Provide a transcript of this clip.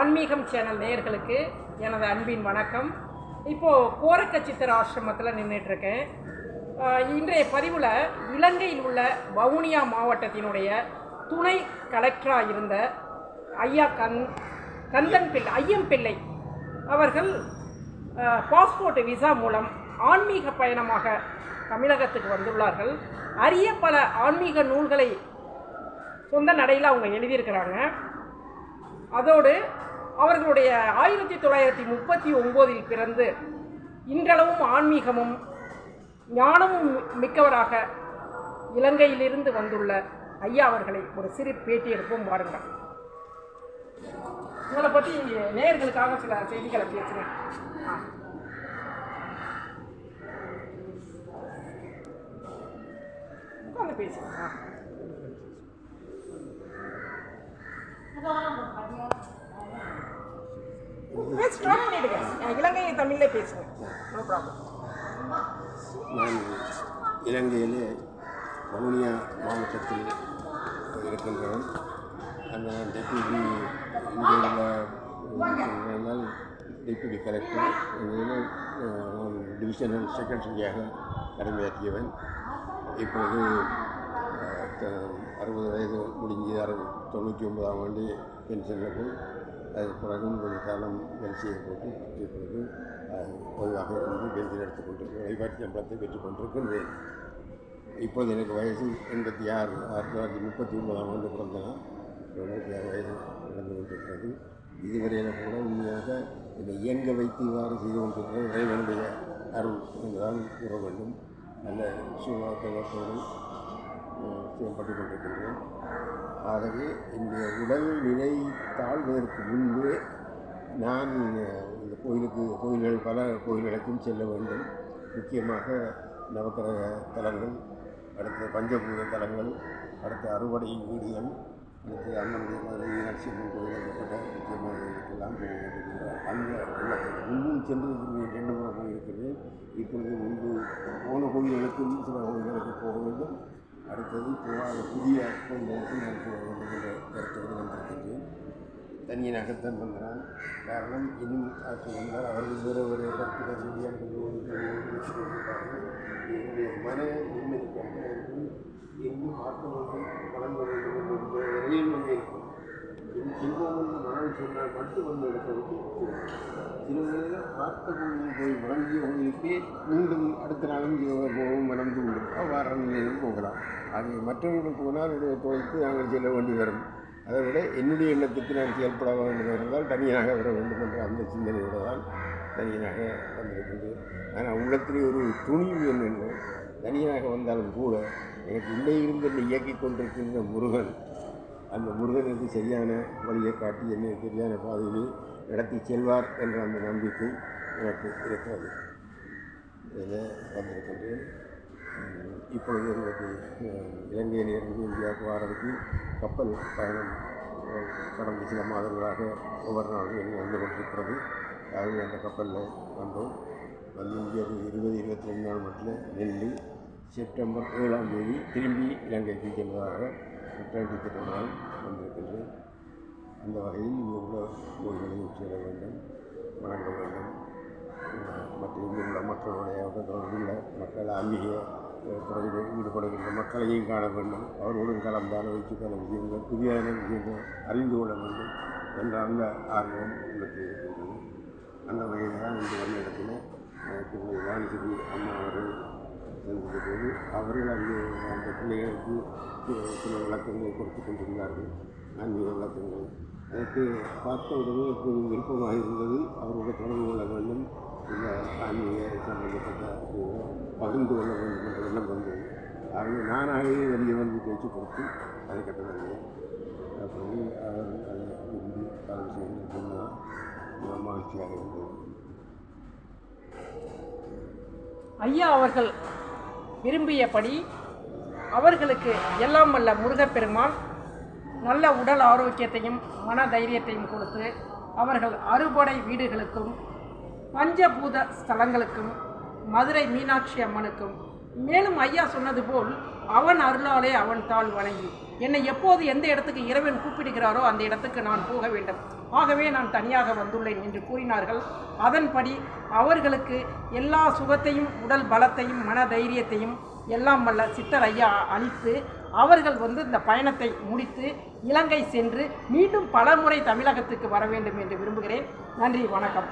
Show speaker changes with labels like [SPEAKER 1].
[SPEAKER 1] ஆன்மீகம் சேனல் நேயர்களுக்கு எனது அன்பின் வணக்கம். இப்போது கோரக்கச்சித்திர ஆசிரமத்தில் நின்றுட்டுருக்கேன் இன்றைய பதிவில் இலங்கையில் உள்ள வவுனியா மாவட்டத்தினுடைய துணை கலெக்டராக இருந்த ஐயா கந் கந்தன் பிள்ளை ஐயம் பிள்ளை அவர்கள் பாஸ்போர்ட் விசா மூலம் ஆன்மீக பயணமாக தமிழகத்துக்கு வந்துள்ளார்கள். அரிய பல ஆன்மீக நூல்களை சொந்த நடையில் அவங்க எழுதியிருக்கிறாங்க. அதோடு அவர்களுடைய ஆயிரத்தி தொள்ளாயிரத்தி முப்பத்தி ஒம்போதில் பிறந்து இன்றளவும் ஆன்மீகமும் ஞானமும் மிக்கவராக இலங்கையிலிருந்து வந்துள்ள ஐயா அவர்களை ஒரு சிறு பேட்டி எடுப்போம் பாருங்கள் உங்களை பற்றி நேயர்களுக்காக சில செய்திகளை பேசுகிறேன். உட்காந்து பேசுங்க. ஆ. பண்ணிடுங்க இலங்கை பேசுங்க நோ ப்ராப்ளம்
[SPEAKER 2] நான் இலங்கையில் வவுனியா மாவட்டத்தில் இருக்கின்றவன் அந்த டெப்யூட்டி இங்கே உள்ள டெப்யூட்டி கலெக்டர் இதில் டிவிஷனல் செக்ரட்டரியாக கடமையாற்றியவன் இப்பொழுது அறுபது வயது முடிஞ்சு அறுபது தொண்ணூற்றி ஒன்பதாம் ஆண்டு பென்ஷனில் போய் அது பிறகும் கொஞ்சம் காலம் வரிசையை போட்டு பிறகு பொதுவாக ஓய்வாக இருந்து பென்ஷன் எடுத்துக் வழிபாட்டு சம்பளத்தை பெற்றுக் கொண்டிருக்கின்றேன். இப்போது எனக்கு வயசு எண்பத்தி ஆறு ஆயிரத்தி தொள்ளாயிரத்தி முப்பத்தி ஒன்பதாம் ஆண்டு பிறந்தேன் எண்பத்தி ஆறு வயது நடந்து கொண்டிருக்கிறது. இதுவரையில் கூட உண்மையாக இதை இயங்க வைத்து இவ்வாறு செய்து கொண்டிருக்கிறது. இறைவனுடைய அருள் என்றுதான் கூற வேண்டும். நல்ல சுகாதாரத்தோடு செயல்பட்டு கொண்டிருக்கின்றேன் ஆகவே இந்த உடல் நிலை தாழ்வதற்கு முன்பே நான் இந்த கோயிலுக்கு கோயில்கள் பல கோயில்களுக்கும் செல்ல வேண்டும். முக்கியமாக நவக்கிரக தலங்கள் அடுத்த பஞ்சபூத தலங்கள் அடுத்த அறுவடை வீடுகள் அடுத்து அம்மனுடைய மதுரை மீனாட்சி அம்மன் கோயில் ஏற்பட்ட முக்கியமான இதுக்கெல்லாம் போக அந்த முன்னும் சென்று இருக்கிறேன் ரெண்டு முறை போயிருக்கிறேன். இப்பொழுது முன்பு போன கோயில்களுக்கும் சில கோயில்களுக்கு போக வேண்டும். அடுத்தது போகாத புதிய கோயில்களுக்கு நான் போக வேண்டும் என்ற கருத்தோடு வந்திருக்கின்றேன் தனியனாகத்தான் வந்தான். காரணம் இன்னும் ஆட்சி வந்தால் அவர்கள் வேறு ஒரு கருத்துக்கள் ரீதியாக என்னுடைய மன நிம்மதிக்காக வந்து இன்னும் பார்க்க வேண்டும் வழங்க வேண்டும் என்ற வரையில் வந்து இருக்கும் இது செல்வம் என்று மனம் சொன்னால் மட்டும் வந்து எடுப்பதற்கு சில பார்த்த கோயிலில் போய் வழங்கிய கோயிலுக்கே மீண்டும் அடுத்த நாளும் போகவும் வளர்ந்து தூண்டும் வார நிலையிலும் போகலாம். அது மற்றவர்கள் போனால் என்னுடைய தொழிலுக்கு நாங்கள் செல்ல வேண்டி வரும். அதை விட என்னுடைய எண்ணத்துக்கு நான் செயல்பட வேண்டும் இருந்தால் தனியாக வர வேண்டும் என்ற அந்த சிந்தனையோடு தான் தனியாக வந்திருக்கின்றேன். ஆனால் உள்ளத்திலே ஒரு துணிவு என்னென்ன தனியாக வந்தாலும் கூட எனக்கு உள்ளே இருந்து என்னை இயக்கிக் கொண்டிருக்கின்ற முருகன் அந்த முருகனுக்கு சரியான வழியை காட்டி என்னை சரியான பாதையிலே நடத்தி செல்வார் என்ற அந்த நம்பிக்கை எனக்கு இருக்கிறது. இதை வந்திருக்கின்றேன். இப்பொழுது எனக்கு இலங்கையிலிருந்து இந்தியாவுக்கு வாரதுக்கு கப்பல் பயணம் கடந்த சில மாதங்களாக ஒவ்வொரு நாளும் என்னை வந்து கொண்டிருக்கிறது. ஆகவே அந்த கப்பலில் வந்தோம். வந்து இங்கே இருபது இருபத்தி ரெண்டு நாள் மட்டும் நின்று செப்டம்பர் ஏழாம் தேதி திரும்பி இலங்கைக்கு செல்வதாக ரிட்டர்ன் டிக்கெட் வந்திருக்கின்றேன் அந்த வகையில் இங்கே உள்ள நோய்களையும் சேர வேண்டும் வணங்க வேண்டும். மற்ற இங்கே உள்ள மக்களுடைய தொடர்புள்ள மக்கள் ஆன்மீக துறையில் ஈடுபடுகின்ற மக்களையும் காண வேண்டும். அவரோடும் கலந்து ஆலோசிக்கான விஷயங்கள் புதிய விஷயங்கள் அறிந்து கொள்ள வேண்டும் என்ற அந்த ஆர்வம் உள்ளது இருக்கின்றது. அந்த வகையில் தான் இன்று வந்த இடத்துல அஹ், திருமதி அம்மா அவர்கள் போது அவர்கள் அங்கே அந்த பிள்ளைகளுக்கு சில- விளக்கங்களை கொடுத்து கொண்டிருந்தார்கள். ஆன்மீக விளக்கங்கள். அதற்கு பார்த்த உடனே எப்போதும் விருப்பமாக இருந்தது. அவரோட தொடர்பு கொள்ள வேண்டும். இந்த ஆன்மீக சம்பந்தப்பட்ட பகிர்ந்து கொள்ள வேண்டும் என்ற எண்ணம் வந்தது. ஆகவே நானாகவே வெளியே வந்து பேச்சு கொடுத்து அதை கட்டணங்கள் அப்படி அவர் அதை விரும்பி காலம் செய்து சொன்னால் மகிழ்ச்சியாக இருந்தது
[SPEAKER 1] ஐயா அவர்கள் விரும்பியபடி அவர்களுக்கு எல்லாம் வல்ல முருகப்பெருமான் நல்ல உடல் ஆரோக்கியத்தையும் மன தைரியத்தையும் கொடுத்து அவர்கள் அறுபடை வீடுகளுக்கும் பஞ்சபூத ஸ்தலங்களுக்கும் மதுரை மீனாட்சி அம்மனுக்கும் மேலும் ஐயா சொன்னது போல் அவன் அருளாலே அவன் தாள் வணங்கி. என்னை எப்போது எந்த இடத்துக்கு இறைவன் கூப்பிடுகிறாரோ அந்த இடத்துக்கு நான் போக வேண்டும். ஆகவே நான் தனியாக வந்துள்ளேன் என்று கூறினார்கள். அதன்படி அவர்களுக்கு எல்லா சுகத்தையும் உடல் பலத்தையும் மன தைரியத்தையும் எல்லாம் வல்ல சித்தர் ஐயா அளித்து அவர்கள் வந்து இந்த பயணத்தை முடித்து இலங்கை சென்று மீண்டும் பல முறை தமிழகத்துக்கு வர வேண்டும் என்று விரும்புகிறேன். நன்றி வணக்கம்.